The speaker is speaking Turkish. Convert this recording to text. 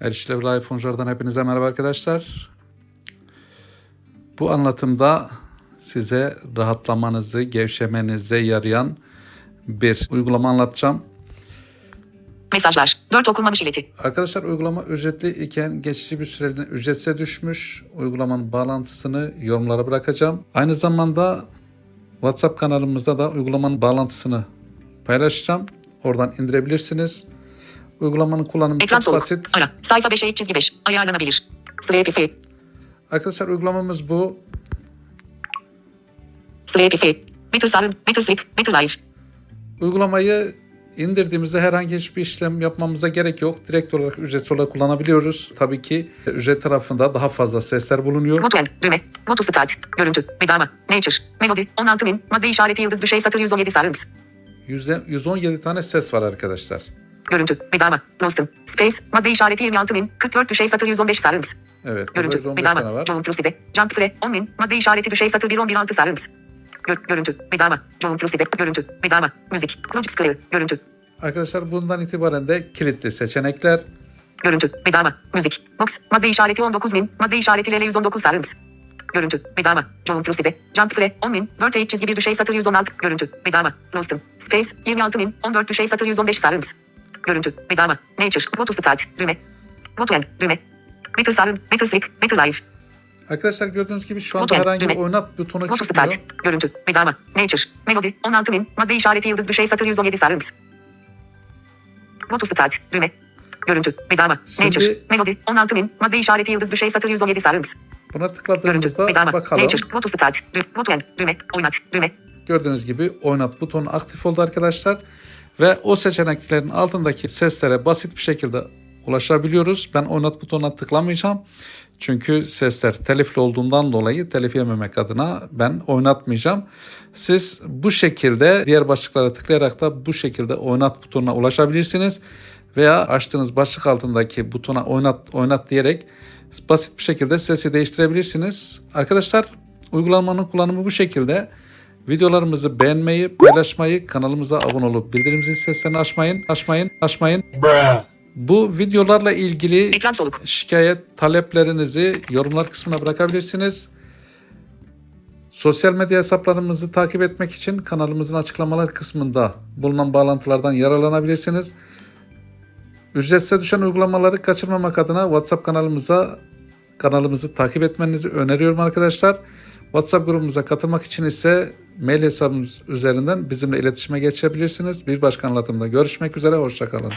Erişilebilir iPhone'culardan hepinize merhaba arkadaşlar. Bu anlatımda size rahatlamanızı, gevşemenize yarayan bir uygulama anlatacağım. Mesajlar. 4 okunmamış ileti. Arkadaşlar uygulama ücretli iken geçici bir süreliğine ücretsize düşmüş. Uygulamanın bağlantısını yorumlara bırakacağım. Aynı zamanda WhatsApp kanalımızda da uygulamanın bağlantısını paylaşacağım. Oradan indirebilirsiniz. Uygulamanın kullanımı Ekran çok soluk. basit. Ara. Sayfa 5'e çizgi 5. Ayarlanabilir. Sleepy Fit. Arkadaşlar uygulamamız bu. Sleepy Fit. Better Sound. Better Sleep. Better Life. Uygulamayı indirdiğimizde herhangi hiçbir işlem yapmamıza gerek yok. Direkt olarak ücretsiz olarak kullanabiliyoruz. Tabii ki ücret tarafında daha fazla sesler bulunuyor. End. Düğme. To Start. Görüntü. Bedava. Nature. Melody. 16 bin. Madde işareti yıldız düşey satır 117 sarımız. Yüzde- 117 tane ses var arkadaşlar. Görüntü. Bedava. Lost'um. Space. Madde işareti 26 bin. 44 düşey satır 115 sarımız. Evet. Görüntü. 115 tane Bedava. John Trusteed'e. Jump Fre. 10 bin. Madde işareti düşey satır 1 11 6 sarımız. Gör, görüntü. Bedava. John Trusteed'e. Görüntü. Bedava. Müzik. Logic Clear. Görüntü. Arkadaşlar bundan itibaren de kilitli seçenekler. Görüntü. Bedava. Müzik. Box. Madde işareti 19 bin. Madde işareti LL 119 sarımız. Görüntü. Bedava. John Trusteed'e. Jump Fre. 10 bin. Word 8 çizgi bir düşey satır 116. Görüntü. Bedava. Lost'um. Space. 26 bin. 14 düşey satır 115 sarımız. Görüntü. Bedava. Nature. Go to Start. Düğme. Go to End. Düğme. Better Sound. Better Sleep. Better Life. Arkadaşlar gördüğünüz gibi şu anda herhangi bir oynat to çıkmıyor. Start. Görüntü. Bedava. Nature. Melody. 16 bin. Madde işareti yıldız düşey satır 117 sarımız. Go to Start. Düğme. Görüntü. Bedava. Şimdi- Nature. Melody. 16 bin. Madde işareti yıldız düşey satır 117 sarımız. Buna Görüntü. tıkladığımızda Bedava. bakalım. Nature. Go to Start. Go to End. Düğme. Oynat. Düğme. Gördüğünüz gibi oynat butonu aktif oldu arkadaşlar. Ve o seçeneklerin altındaki seslere basit bir şekilde ulaşabiliyoruz. Ben oynat butonuna tıklamayacağım. Çünkü sesler telifli olduğundan dolayı telif yememek adına ben oynatmayacağım. Siz bu şekilde diğer başlıklara tıklayarak da bu şekilde oynat butonuna ulaşabilirsiniz. Veya açtığınız başlık altındaki butona oynat oynat diyerek basit bir şekilde sesi değiştirebilirsiniz. Arkadaşlar uygulamanın kullanımı bu şekilde. Videolarımızı beğenmeyi, paylaşmayı, kanalımıza abone olup bildirim zil seslerini açmayın, açmayın, açmayın. Bu videolarla ilgili Ekran soluk. şikayet taleplerinizi yorumlar kısmına bırakabilirsiniz. Sosyal medya hesaplarımızı takip etmek için kanalımızın açıklamalar kısmında bulunan bağlantılardan yararlanabilirsiniz. Ücretsiz düşen uygulamaları kaçırmamak adına WhatsApp kanalımıza kanalımızı takip etmenizi öneriyorum arkadaşlar. WhatsApp grubumuza katılmak için ise mail hesabımız üzerinden bizimle iletişime geçebilirsiniz. Bir başka anlatımda görüşmek üzere, hoşçakalın.